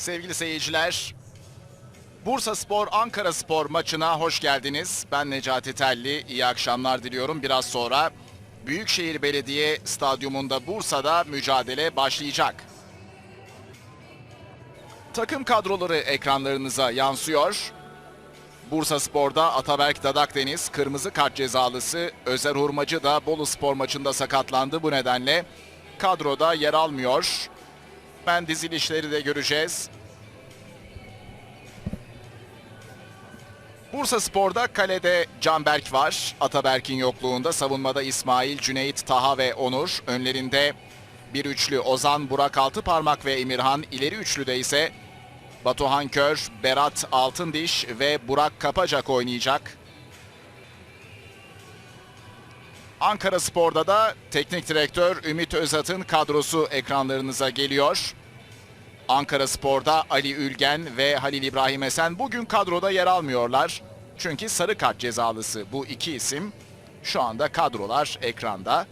Sevgili seyirciler, Bursa Spor Ankara Spor maçına hoş geldiniz. Ben Necati Telli, iyi akşamlar diliyorum. Biraz sonra Büyükşehir Belediye Stadyumunda Bursa'da mücadele başlayacak. Takım kadroları ekranlarınıza yansıyor. Bursa Spor'da Ataberk Dadakdeniz kırmızı kart cezalısı Özer Hurmacı da Bolu Spor maçında sakatlandı. Bu nedenle kadroda yer almıyor. Ben dizilişleri de göreceğiz. Bursa Spor'da kalede Canberk var. Ataberk'in yokluğunda savunmada İsmail, Cüneyt, Taha ve Onur. Önlerinde bir üçlü Ozan, Burak Altıparmak ve Emirhan. İleri üçlüde ise Batuhan Kör, Berat Altındiş ve Burak Kapacak oynayacak. Ankara Spor'da da teknik direktör Ümit Özat'ın kadrosu ekranlarınıza geliyor. Ankara Spor'da Ali Ülgen ve Halil İbrahim Esen bugün kadroda yer almıyorlar. Çünkü sarı kart cezalısı bu iki isim şu anda kadrolar ekranda.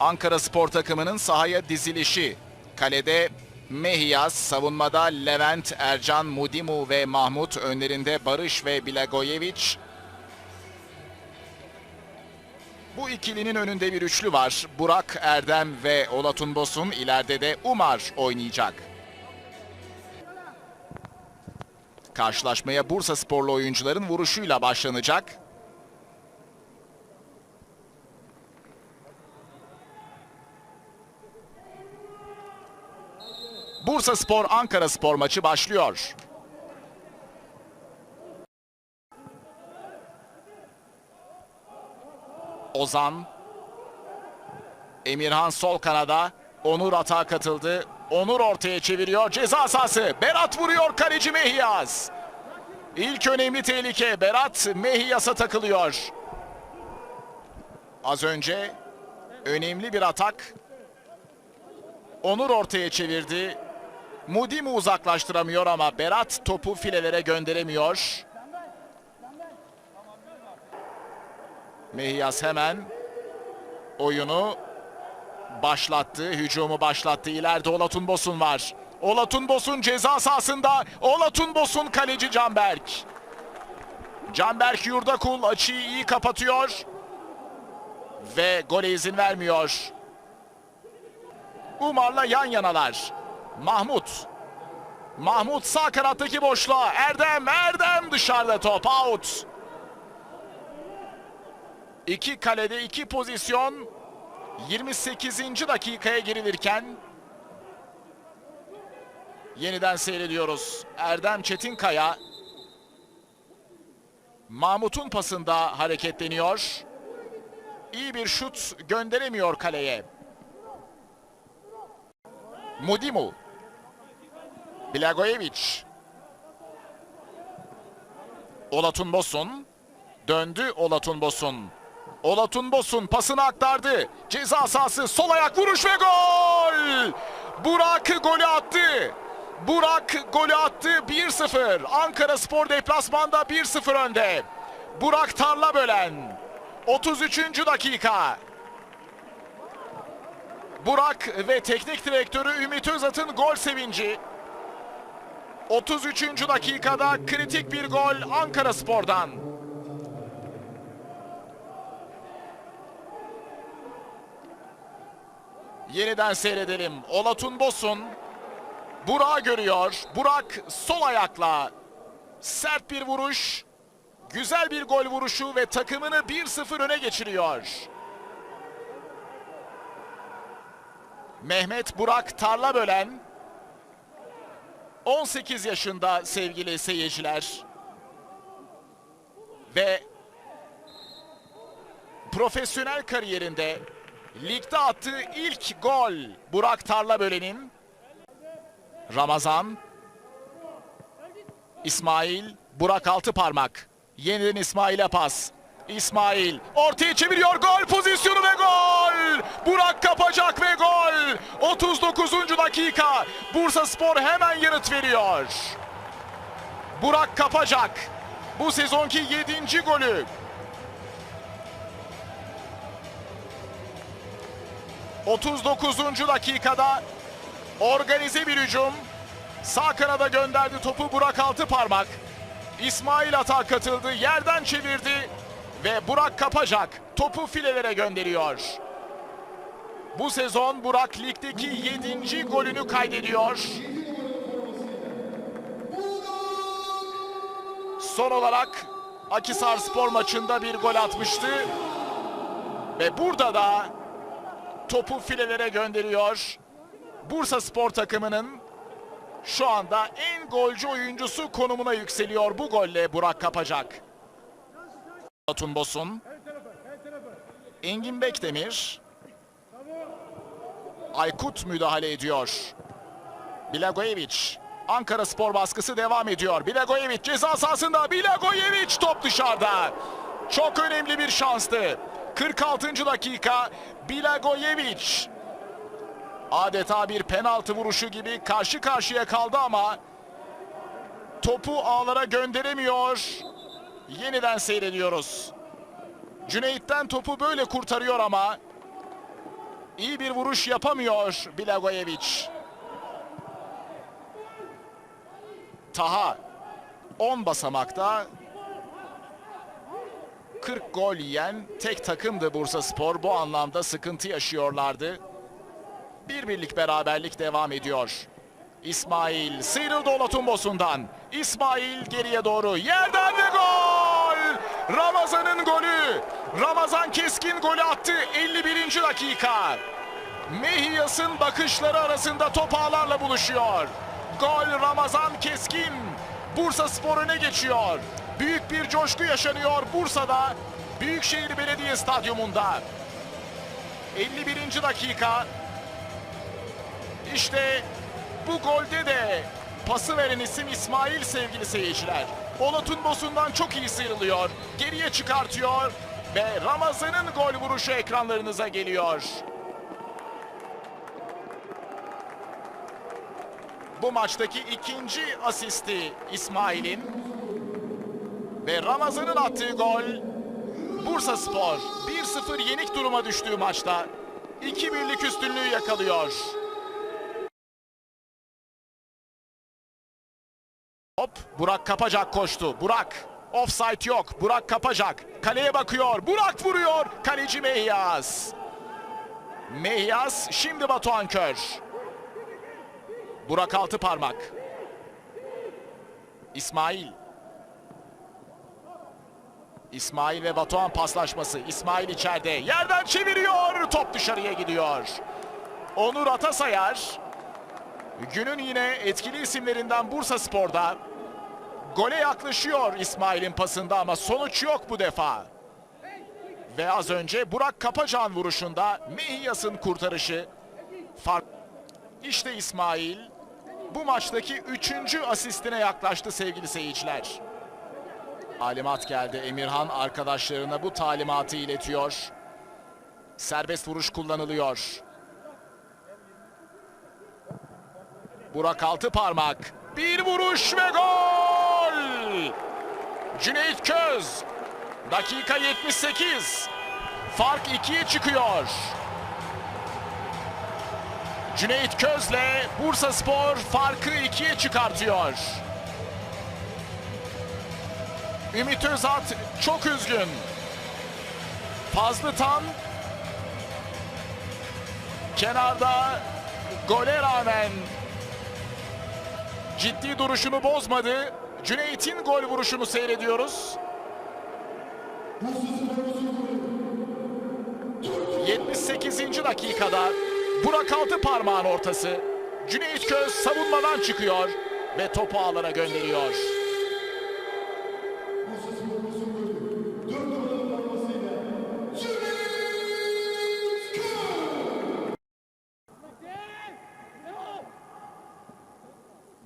Ankara Spor takımının sahaya dizilişi. Kalede Mehiyaz, savunmada Levent, Ercan, Mudimu ve Mahmut, önlerinde Barış ve Blagojevic. Bu ikilinin önünde bir üçlü var. Burak, Erdem ve Olatun Bosun, ileride de Umar oynayacak. Karşılaşmaya Bursa sporlu oyuncuların vuruşuyla başlanacak. Bursa Spor Ankara Spor maçı başlıyor. Ozan Emirhan sol kanada Onur atağa katıldı. Onur ortaya çeviriyor. Ceza sahası. Berat vuruyor kaleci Mehiyaz. İlk önemli tehlike Berat Mehiyaz'a takılıyor. Az önce önemli bir atak. Onur ortaya çevirdi. Mudimu uzaklaştıramıyor ama Berat topu filelere gönderemiyor. Mehiyaz hemen oyunu başlattı. Hücumu başlattı. İleride Olatun Bosun var. Olatun Bosun ceza sahasında. Olatun Bosun kaleci Canberk. Canberk Yurdakul açıyı iyi kapatıyor. Ve gole izin vermiyor. Umar'la yan yanalar. Mahmut. Mahmut sağ kanattaki boşluğa. Erdem, Erdem dışarıda top out. İki kalede iki pozisyon 28. dakikaya girilirken yeniden seyrediyoruz. Erdem Çetinkaya Mahmut'un pasında hareketleniyor. İyi bir şut gönderemiyor kaleye. Mudimu. Blagojevic. Olatun Bosun. Döndü Olatun Bosun. Olatun Bosun pasını aktardı. Ceza sahası sol ayak vuruş ve gol! Burak golü attı. Burak golü attı 1-0. Ankara Spor deplasmanda 1-0 önde. Burak tarla bölen. 33. dakika. Burak ve teknik direktörü Ümit Özat'ın gol sevinci. 33. dakikada kritik bir gol Ankara Spor'dan. Yeniden seyredelim. Olatun Bosun Burak'ı görüyor. Burak sol ayakla sert bir vuruş. Güzel bir gol vuruşu ve takımını 1-0 öne geçiriyor. Mehmet Burak Tarlabölen 18 yaşında sevgili seyirciler. Ve profesyonel kariyerinde ligde attığı ilk gol Burak Tarlabölen'in Ramazan İsmail Burak Altıparmak yeniden İsmail'e pas. İsmail ortaya çeviriyor gol pozisyonu ve gol. Burak kapacak ve gol. 39. dakika. Bursa Spor hemen yanıt veriyor. Burak kapacak. Bu sezonki 7. golü. 39. dakikada organize bir hücum. Sağ kanada gönderdi topu Burak Altıparmak. İsmail Atar katıldı, yerden çevirdi ve Burak Kapacak topu filelere gönderiyor. Bu sezon Burak ligdeki 7. golünü kaydediyor. Son olarak Akisar Spor maçında bir gol atmıştı. Ve burada da topu filelere gönderiyor. Bursa Spor takımının şu anda en golcü oyuncusu konumuna yükseliyor bu golle Burak Kapacak. Atun Bosun. Engin Bekdemir. Aykut müdahale ediyor. Blagojevic. Ankara spor baskısı devam ediyor. Blagojevic ceza sahasında. Blagojevic top dışarıda. Çok önemli bir şanstı. 46. dakika Blagojevic adeta bir penaltı vuruşu gibi karşı karşıya kaldı ama topu ağlara gönderemiyor. Yeniden seyrediyoruz. Cüneyt'ten topu böyle kurtarıyor ama iyi bir vuruş yapamıyor Blagojevic. Taha 10 basamakta 40 gol yiyen tek takımdı Bursa Spor. Bu anlamda sıkıntı yaşıyorlardı. Bir birlik beraberlik devam ediyor. İsmail sıyrıldı Olatunbosun'dan. İsmail geriye doğru yerden ve gol! Ramazan'ın golü. Ramazan keskin golü attı 51. dakika. Mehiyas'ın bakışları arasında top ağlarla buluşuyor. Gol Ramazan Keskin. Bursa Spor öne geçiyor. Büyük bir coşku yaşanıyor Bursa'da. Büyükşehir Belediye Stadyumunda. 51. dakika. İşte bu golde de pası veren isim İsmail sevgili seyirciler. Olatun Bosun'dan çok iyi sıyrılıyor. Geriye çıkartıyor ve Ramazan'ın gol vuruşu ekranlarınıza geliyor. Bu maçtaki ikinci asisti İsmail'in ve Ramazan'ın attığı gol Bursa Spor 1-0 yenik duruma düştüğü maçta 2 birlik üstünlüğü yakalıyor. Burak Kapacak koştu. Burak offside yok. Burak Kapacak kaleye bakıyor. Burak vuruyor. Kaleci Mehyas. Mehyas şimdi Batuhan Kör. Burak altı parmak. İsmail. İsmail ve Batuhan paslaşması. İsmail içeride. Yerden çeviriyor. Top dışarıya gidiyor. Onur Atasayar. Günün yine etkili isimlerinden Bursa Spor'da. Gole yaklaşıyor İsmail'in pasında ama sonuç yok bu defa. Ve az önce Burak Kapacan vuruşunda Mehiyas'ın kurtarışı. Fark işte İsmail bu maçtaki üçüncü asistine yaklaştı sevgili seyirciler. Talimat geldi. Emirhan arkadaşlarına bu talimatı iletiyor. Serbest vuruş kullanılıyor. Burak altı parmak. Bir vuruş ve gol! Cüneyt Köz. Dakika 78. Fark ikiye çıkıyor. Cüneyt Köz'le Bursa Spor farkı ikiye çıkartıyor. Ümit Özat çok üzgün. Fazlı Tan kenarda gole rağmen ciddi duruşunu bozmadı. Cüneyt'in gol vuruşunu seyrediyoruz. 78. dakikada Burak altı parmağın ortası. Cüneyt Köz savunmadan çıkıyor ve topu ağlara gönderiyor.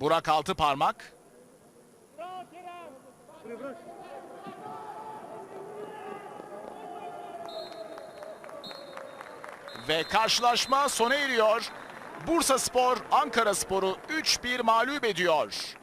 Burak altı parmak. Ve karşılaşma sona eriyor. Bursa Spor Ankara Spor'u 3-1 mağlup ediyor.